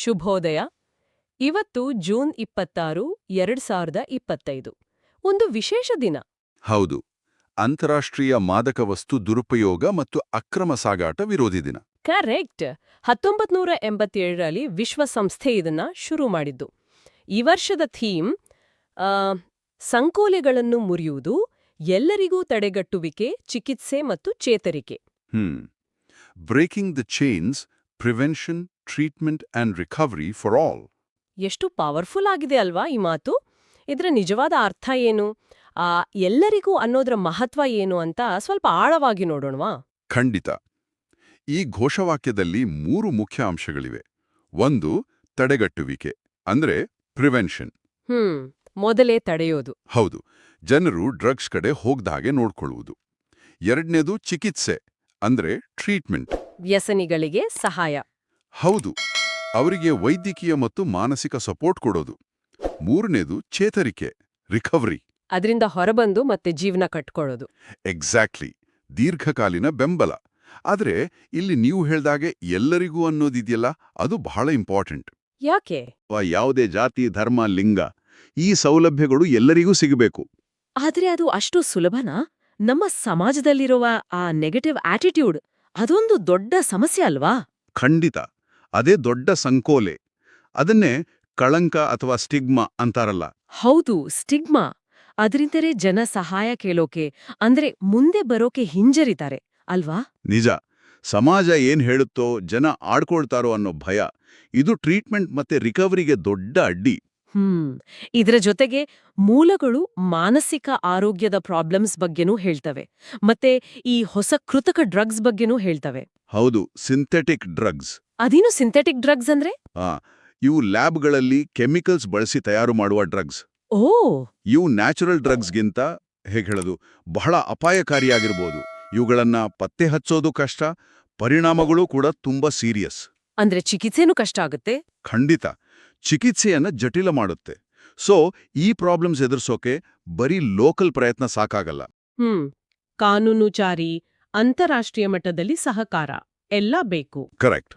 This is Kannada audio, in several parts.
ಶುಭೋದಯ. ಇವತ್ತು ಜೂನ್ ಇಪ್ಪತ್ತಾರು ಎರಡ್ ಸಾವಿರದ ಇಪ್ಪತ್ತೈದು. ಒಂದು ವಿಶೇಷ ದಿನ. ಹೌದು. ಅಂತಾರಾಷ್ಟ್ರೀಯ ಮಾದಕ ವಸ್ತು ದುರುಪಯೋಗ ಮತ್ತು ಅಕ್ರಮ ಸಾಗಾಟ ವಿರೋಧಿ ದಿನ. ಕರೆಕ್ಟ್. ಹತ್ತೊಂಬತ್ ನೂರ ಎಂಬತ್ತೇಳರಲ್ಲಿ ವಿಶ್ವಸಂಸ್ಥೆ ಇದನ್ನ ಶುರು ಮಾಡಿದ್ದು. ಈ ವರ್ಷದ ಥೀಮ್ ಸಂಕೋಲೆಗಳನ್ನು ಮುರಿಯುವುದು ಎಲ್ಲರಿಗೂ ತಡೆಗಟ್ಟುವಿಕೆ ಚಿಕಿತ್ಸೆ ಮತ್ತು ಚೇತರಿಕೆ. ಹ್ಮ್. Breaking the chains prevention treatment and recovery for all ಎಷ್ಟು ಪವರ್ಫುಲ್ ಆಗಿದೆ ಅಲ್ವಾ ಈ ಮಾತು? ಇದರ ನಿಜವಾದ ಅರ್ಥ ಏನು? ಆ ಎಲ್ಲರಿಗೂ ಅನ್ನೋದರ ಮಹತ್ವ ಏನು ಅಂತ ಸ್ವಲ್ಪ ಆಳವಾಗಿ ನೋಡೋಣವಾ? ಖಂಡಿತ. ಈ ಘೋಷವಾಕ್ಯದಲ್ಲಿ ಮೂರು ಮುಖ್ಯ ಅಂಶಗಳಿವೆ. ಒಂದು ತಡೆಗಟ್ಟುವಿಕೆ ಅಂದ್ರೆ ಪ್ರಿವೆನ್ಷನ್ ಹ್ಮ್ ಮೊದಲೇ ತಡೆಯೋದು. ಹೌದು. ಜನರು ಡ್ರಗ್ಸ್ ಕಡೆ ಹೋಗ್ದ ಹಾಗೆ ನೋಡ್ಕೊಳ್ಳುವುದು. ಎರಡನೇದು ಚಿಕಿತ್ಸೆ ಅಂದ್ರೆ ಟ್ರೀಟ್ಮೆಂಟ್ ವ್ಯಸನಿಗಳಿಗೆ ಸಹಾಯ. ಹೌದು ಅವರಿಗೆ ವೈದ್ಯಕೀಯ ಮತ್ತು ಮಾನಸಿಕ ಸಪೋರ್ಟ್ ಕೊಡೋದು. ಮೂರನೇದು ಚೇತರಿಕೆ ರಿಕವರಿ. ಅದರಿಂದ ಹೊರಬಂದು ಮತ್ತೆ ಜೀವನ ಕಟ್ಕೊಳ್ಳೋದು. ಎಕ್ಸಾಕ್ಟ್ಲಿ ದೀರ್ಘಕಾಲೀನ ಬೆಂಬಲ. ಆದರೆ ಇಲ್ಲಿ ನೀವು ಹೇಳ್ದಾಗೆ ಎಲ್ಲರಿಗೂ ಅನ್ನೋದಿದೆಯಲ್ಲ ಅದು ಬಹಳ ಇಂಪಾರ್ಟೆಂಟ್. ಯಾಕೆ? ಯಾವುದೇ ಜಾತಿ ಧರ್ಮ ಲಿಂಗ ಈ ಸೌಲಭ್ಯಗಳು ಎಲ್ಲರಿಗೂ ಸಿಗಬೇಕು. ಆದರೆ ಅದು ಅಷ್ಟು ಸುಲಭನಾ? ನಮ್ಮ ಸಮಾಜದಲ್ಲಿರುವ ಆ ನೆಗೆಟಿವ್ ಆಟಿಟ್ಯೂಡ್ ಅದೊಂದು ದೊಡ್ಡ ಸಮಸ್ಯೆ ಅಲ್ವಾ? ಖಂಡಿತ. ಅದೇ ದೊಡ್ಡ ಸಂಕೋಲೆ. ಅದನ್ನೇ ಕಳಂಕ ಅಥವಾ ಸ್ಟಿಗ್ಮಾ ಅಂತಾರಲ್ಲ. ಹೌದು ಸ್ಟಿಗ್ಮಾ. ಅದರಿಂದರೆ ಜನ ಸಹಾಯ ಕೇಳೋಕೆ ಅಂದ್ರೆ ಮುಂದೆ ಬರೋಕೆ ಹಿಂಜರಿತಾರೆ ಅಲ್ವಾ? ನಿಜ. ಸಮಾಜ ಏನ್ ಹೇಳುತ್ತೋ ಜನ ಆಡ್ಕೊಳ್ತಾರೋ ಅನ್ನೋ ಭಯ. ಇದು ಟ್ರೀಟ್ಮೆಂಟ್ ಮತ್ತೆ ರಿಕವರಿಗೆ ದೊಡ್ಡ ಅಡ್ಡಿ. ಹ್ಮ್. ಇದರ ಜೊತೆಗೆ ಮೂಲಗಳು ಮಾನಸಿಕ ಆರೋಗ್ಯದ ಪ್ರಾಬ್ಲಮ್ಸ್ ಬಗ್ಗೆನೂ ಹೇಳ್ತವೆ. ಮತ್ತೆ ಈ ಹೊಸ ಕೃತಕ ಡ್ರಗ್ಸ್ ಬಗ್ಗೆನೂ ಹೇಳ್ತವೆ. ಹೌದು ಸಿಂಥೆಟಿಕ್ ಡ್ರಗ್ಸ್. ಅದೇನು ಸಿಂಥೆಟಿಕ್ ಡ್ರಗ್ಸ್ ಅಂದ್ರೆ? ಆ ಇವು ಲ್ಯಾಬ್ಗಳಲ್ಲಿ ಕೆಮಿಕಲ್ಸ್ ಬಳಸಿ ತಯಾರು ಮಾಡುವ ಡ್ರಗ್ಸ್. ಓ! ಇವು ನ್ಯಾಚುರಲ್ ಡ್ರಗ್ಸ್ಗಿಂತ ಹೇಗೆ ಹೇಳೋದು ಬಹಳ ಅಪಾಯಕಾರಿಯಾಗಿರ್ಬೋದು. ಇವುಗಳನ್ನ ಪತ್ತೆ ಹಚ್ಚೋದು ಕಷ್ಟ ಪರಿಣಾಮಗಳು ಕೂಡ ತುಂಬಾ ಸೀರಿಯಸ್. ಅಂದ್ರೆ ಚಿಕಿತ್ಸೆನೂ ಕಷ್ಟ ಆಗುತ್ತೆ? ಖಂಡಿತ. ಚಿಕಿತ್ಸೆಯನ್ನ ಜಟಿಲ ಮಾಡುತ್ತೆ. ಸೊ ಈ ಪ್ರಾಬ್ಲಮ್ಸ್ ಎದುರಿಸೋಕೆ ಬರೀ ಲೋಕಲ್ ಪ್ರಯತ್ನ ಸಾಕಾಗಲ್ಲ. ಹ್ಮ್. ಕಾನೂನು ಜಾರಿ ಅಂತಾರಾಷ್ಟ್ರೀಯ ಮಟ್ಟದಲ್ಲಿ ಸಹಕಾರ ಎಲ್ಲ ಬೇಕು. Correct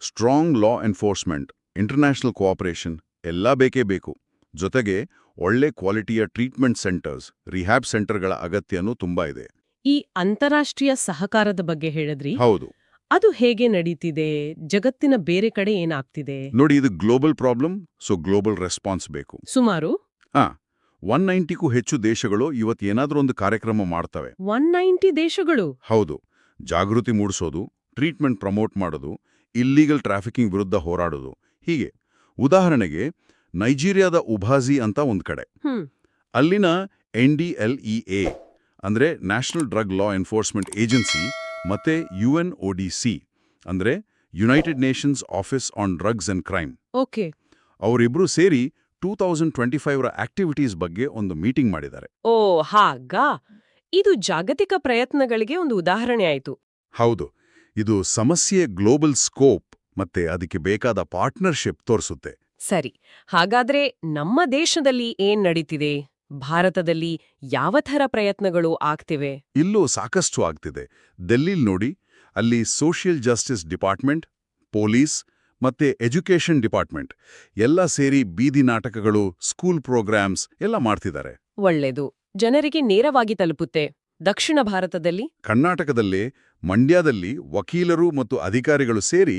strong law enforcement international cooperation ಎಲ್ಲ ಬೇಕೇ ಬೇಕು. ಜೊತೆಗೆ ಒಳ್ಳೆ ಕ್ವಾಲಿಟಿಯ ಟ್ರೀಟ್ಮೆಂಟ್ ಸೆಂಟರ್ಸ್ ರಿಹ್ಯಾಬ್ ಸೆಂಟರ್ಗಳ ಅಗತ್ಯನೂ ತುಂಬಾ ಇದೆ. ಈ ಅಂತಾರಾಷ್ಟ್ರೀಯ ಸಹಕಾರದ ಬಗ್ಗೆ ಹೇಳಿದ್ರಿ? ಹೌದು. ಅದು ಹೇಗೆ ನಡೀತಿದೆ? ಜಗತ್ತಿನ ಬೇರೆ ಕಡೆ ಏನಾಗ್ತಿದೆ? ನೋಡಿ ಇದು global problem so global response ಬೇಕು. ಸುಮಾರು? ಒನ್ ನೈಂಟಿಗೂ ಹೆಚ್ಚು ದೇಶಗಳು ಇವತ್ತು ಏನಾದ್ರೂ ಒಂದು ಕಾರ್ಯಕ್ರಮ ಮಾಡ್ತವೆ. ಒನ್ ನೈಂಟಿ ದೇಶಗಳು? ಹೌದು. ಜಾಗೃತಿ ಮೂಡಿಸೋದು ಟ್ರೀಟ್ಮೆಂಟ್ ಪ್ರಮೋಟ್ ಮಾಡೋದು ಇಲ್ಲೀಗಲ್ ಟ್ರಾಫಿಕಿಂಗ್ ವಿರುದ್ಧ ಹೋರಾಡೋದು. ಹೀಗೆ. ಉದಾಹರಣೆಗೆ ನೈಜೀರಿಯಾದ ಉಭಾಜಿ ಅಂತ ಒಂದು ಕಡೆ. ಅಲ್ಲಿನ N D L E A ಅಂದ್ರೆ national drug law enforcement agency ಮತ್ತೆ U N O D C ಅಂದ್ರೆ United Nations office on drugs and crime okay. ಅವರಿಬ್ರು ಸೇರಿ ಟೂ ತೌಸಂಡ್ ಟ್ವೆಂಟಿ ಫೈವ್ರ ಆಕ್ಟಿವಿಟೀಸ್ ಬಗ್ಗೆ ಒಂದು ಮೀಟಿಂಗ್ ಮಾಡಿದ್ದಾರೆ. ಓ ಹಾಗ. ಇದು ಜಾಗತಿಕ ಪ್ರಯತ್ನಗಳಿಗೆ ಒಂದು ಉದಾಹರಣೆ ಆಯಿತು. ಹೌದು ಇದು ಸಮಸ್ಯೆ ಗ್ಲೋಬಲ್ ಸ್ಕೋಪ್ ಮತ್ತೆ ಅದಕ್ಕೆ ಬೇಕಾದ ಪಾರ್ಟ್ನರ್ಶಿಪ್ ತೋರಿಸುತ್ತೆ. ಸರಿ ಹಾಗಾದ್ರೆ ನಮ್ಮ ದೇಶದಲ್ಲಿ ಏನ್ ನಡೀತಿದೆ? ಭಾರತದಲ್ಲಿ ಯಾವ ಥರ ಪ್ರಯತ್ನಗಳು ಆಗ್ತಿವೆ? ಇಲ್ಲೂ ಸಾಕಷ್ಟು ಆಗ್ತಿದೆ. ದೆಲ್ಲಿಲ್ ನೋಡಿ ಅಲ್ಲಿ ಸೋಷಿಯಲ್ ಜಸ್ಟಿಸ್ ಡಿಪಾರ್ಟ್ಮೆಂಟ್ ಪೊಲೀಸ್ ಮತ್ತೆ ಎಜುಕೇಷನ್ ಡಿಪಾರ್ಟ್ಮೆಂಟ್ ಎಲ್ಲ ಸೇರಿ ಬೀದಿ ನಾಟಕಗಳು ಸ್ಕೂಲ್ ಪ್ರೋಗ್ರಾಮ್ಸ್ ಎಲ್ಲ ಮಾಡ್ತಿದ್ದಾರೆ. ಒಳ್ಳೆದು. ಜನರಿಗೆ ನೇರವಾಗಿ ತಲುಪುತ್ತೆ. ದಕ್ಷಿಣ ಭಾರತದಲ್ಲಿ? ಕರ್ನಾಟಕದಲ್ಲೇ ಮಂಡ್ಯದಲ್ಲಿ ವಕೀಲರು ಮತ್ತು ಅಧಿಕಾರಿಗಳು ಸೇರಿ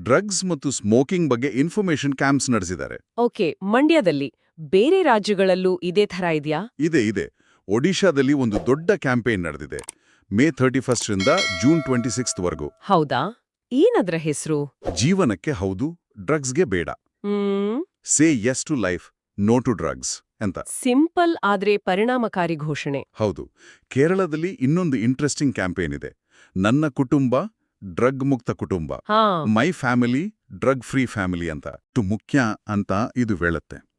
ಡ್ರಗ್ಸ್ ಮತ್ತು ಸ್ಮೋಕಿಂಗ್ ಬಗ್ಗೆ ಇನ್ಫಾರ್ಮೇಷನ್ ಕ್ಯಾಂಪ್ಸ್ ನಡೆಸಿದ್ದಾರೆ. ಓಕೆ ಮಂಡ್ಯದಲ್ಲಿ. ಬೇರೆ ರಾಜ್ಯಗಳಲ್ಲೂ ಇದೇ ಥರ ಇದೆಯಾ? ಇದೆ ಇದೆ. ಒಡಿಶಾದಲ್ಲಿ ಒಂದು ದೊಡ್ಡ ಕ್ಯಾಂಪೇನ್ ನಡೆದಿದೆ. ಮೇ ಥರ್ಟಿ ಫಸ್ಟ್ರಿಂದ ಜೂನ್ ಟ್ವೆಂಟಿ ಸಿಕ್ಸ್ತ್ವರೆಗೂ. ಹೌದಾ? ಏನದ್ರ ಹೆಸರು? ಜೀವನಕ್ಕೆ ಹೌದು ಡ್ರಗ್ಸ್ಗೆ ಬೇಡ. Say yes to life no to drugs ಅಂತ. ಸಿಂಪಲ್ ಆದ್ರೆ ಪರಿಣಾಮಕಾರಿ ಘೋಷಣೆ. ಹೌದು. ಕೇರಳದಲ್ಲಿ ಇನ್ನೊಂದು ಇಂಟ್ರೆಸ್ಟಿಂಗ್ ಕ್ಯಾಂಪೇನ್ ಇದೆ. ನನ್ನ ಕುಟುಂಬ ಡ್ರಗ್ ಮುಕ್ತ ಕುಟುಂಬ. My family drug free family ಅಂತ. ಟು ಮುಖ್ಯ ಅಂತ ಇದು ಹೇಳುತ್ತೆ.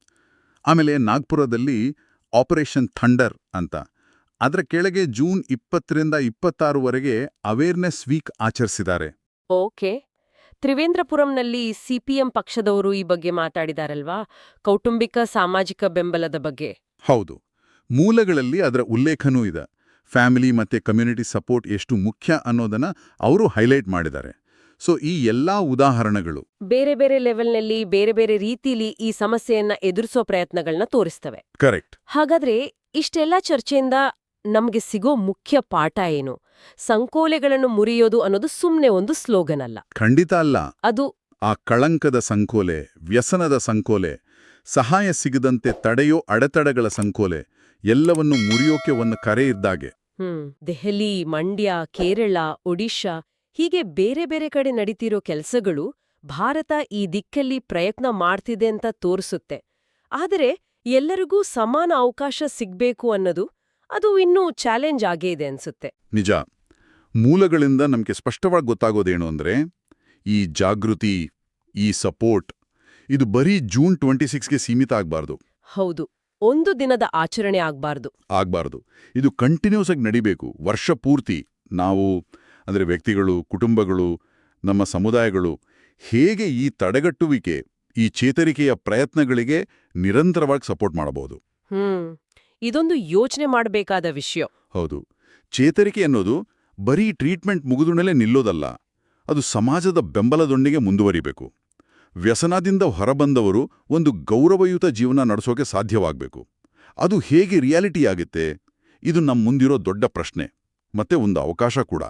ಆಮೇಲೆ ನಾಗ್ಪುರದಲ್ಲಿ ಆಪರೇಷನ್ ಥಂಡರ್ ಅಂತ. ಅದರ ಕೆಳಗೆ ಜೂನ್ ಇಪ್ಪತ್ತರಿಂದ ಇಪ್ಪತ್ತಾರುವರೆಗೆ ಅವೇರ್ನೆಸ್ ವೀಕ್ ಆಚರಿಸಿದ್ದಾರೆ. ಓಕೆ. ತ್ರಿವೇಂದ್ರಪುರಂನಲ್ಲಿ ಸಿಪಿಎಂ ಪಕ್ಷದವರು ಈ ಬಗ್ಗೆ ಮಾತಾಡಿದಾರಲ್ವಾ? ಕೌಟುಂಬಿಕ ಸಾಮಾಜಿಕ ಬೆಂಬಲದ ಬಗ್ಗೆ. ಹೌದು. ಮೂಲಗಳಲ್ಲಿ ಅದರ ಉಲ್ಲೇಖನೂ ಇದೆ. ಫ್ಯಾಮಿಲಿ ಮತ್ತೆ ಕಮ್ಯುನಿಟಿ ಸಪೋರ್ಟ್ ಎಷ್ಟು ಮುಖ್ಯ ಅನ್ನೋದನ್ನ ಅವರು ಹೈಲೈಟ್ ಮಾಡಿದ್ದಾರೆ. ಸೊ ಈ ಎಲ್ಲಾ ಉದಾಹರಣೆಗಳು ಬೇರೆ ಬೇರೆ ಲೆವೆಲ್ನಲ್ಲಿ ಬೇರೆ ಬೇರೆ ರೀತಿಲಿ ಈ ಸಮಸ್ಯೆಯನ್ನ ಎದುರಿಸೋ ಪ್ರಯತ್ನಗಳನ್ನ ತೋರಿಸ್ತವೆ. ಕರೆಕ್ಟ್ ಹಾಗಾದ್ರೆ ಇಷ್ಟೆಲ್ಲ ಚರ್ಚೆಯಿಂದ ನಮ್ಗೆ ಸಿಗೋ ಮುಖ್ಯ ಪಾಠ ಏನು? ಸಂಕೋಲೆಗಳನ್ನು ಮುರಿಯೋದು ಅನ್ನೋದು ಸುಮ್ನೆ ಒಂದು ಸ್ಲೋಗನ್ ಅಲ್ಲ. ಖಂಡಿತ ಅಲ್ಲ. ಅದು ಆ ಕಳಂಕದ ಸಂಕೋಲೆ ವ್ಯಸನದ ಸಂಕೋಲೆ ಸಹಾಯ ಸಿಗದಂತೆ ತಡೆಯೋ ಅಡೆತಡೆಗಳ ಸಂಕೋಲೆ ಎಲ್ಲವನ್ನು ಮುರಿಯೋಕೆ ಒಂದು ಕರೆ ಇದ್ದಾಗೆ. ಹ್ಮ್. ದೆಹಲಿ ಮಂಡ್ಯ ಕೇರಳ ಒಡಿಶಾ ಹೀಗೆ ಬೇರೆ ಬೇರೆ ಕಡೆ ನಡೀತಿರೋ ಕೆಲಸಗಳು ಭಾರತ ಈ ದಿಕ್ಕಲ್ಲಿ ಪ್ರಯತ್ನ ಮಾಡ್ತಿದೆ ಅಂತ ತೋರಿಸುತ್ತೆ. ಆದರೆ ಎಲ್ಲರಿಗೂ ಸಮಾನ ಅವಕಾಶ ಸಿಗ್ಬೇಕು ಅನ್ನೋದು ಅದು ಇನ್ನೂ ಚಾಲೆಂಜ್ ಆಗೇ ಇದೆ ಅನ್ಸುತ್ತೆ. ನಿಜ. ಮೂಲಗಳಿಂದ ನಮಗೆ ಸ್ಪಷ್ಟವಾಗಿ ಗೊತ್ತಾಗೋದೇನು ಅಂದ್ರೆ ಈ ಜಾಗೃತಿ ಈ ಸಪೋರ್ಟ್ ಇದು ಬರೀ ಜೂನ್ ಟ್ವೆಂಟಿ ಸಿಕ್ಸ್ಗೆ ಸೀಮಿತ ಆಗಬಾರ್ದು. ಹೌದು. ಒಂದು ದಿನದ ಆಚರಣೆ ಆಗ್ಬಾರ್ದು. ಆಗಬಾರ್ದು. ಇದು ಕಂಟಿನ್ಯೂಸ್ ಆಗಿ ನಡಿಬೇಕು. ವರ್ಷ ಪೂರ್ತಿ ನಾವು ಅಂದರೆ ವ್ಯಕ್ತಿಗಳು ಕುಟುಂಬಗಳು ನಮ್ಮ ಸಮುದಾಯಗಳು ಹೇಗೆ ಈ ತಡೆಗಟ್ಟುವಿಕೆ ಈ ಚೇತರಿಕೆಯ ಪ್ರಯತ್ನಗಳಿಗೆ ನಿರಂತರವಾಗಿ ಸಪೋರ್ಟ್ ಮಾಡಬಹುದು? ಇದೊಂದು ಯೋಚನೆ ಮಾಡಬೇಕಾದ ವಿಷಯ. ಹೌದು. ಚೇತರಿಕೆ ಅನ್ನೋದು ಬರೀ ಟ್ರೀಟ್ಮೆಂಟ್ ಮುಗಿದುಣಲೆ ನಿಲ್ಲೋದಲ್ಲ ಅದು ಸಮಾಜದ ಬೆಂಬಲದೊಂದಿಗೆ ಮುಂದುವರಿಬೇಕು. ವ್ಯಸನದಿಂದ ಹೊರಬಂದವರು ಒಂದು ಗೌರವಯುತ ಜೀವನ ನಡೆಸೋಕೆ ಸಾಧ್ಯವಾಗಬೇಕು. ಅದು ಹೇಗೆ ರಿಯಾಲಿಟಿ ಆಗುತ್ತೆ ಇದು ನಮ್ಮ ಮುಂದಿರೋ ದೊಡ್ಡ ಪ್ರಶ್ನೆ ಮತ್ತೆ ಒಂದು ಅವಕಾಶ ಕೂಡ.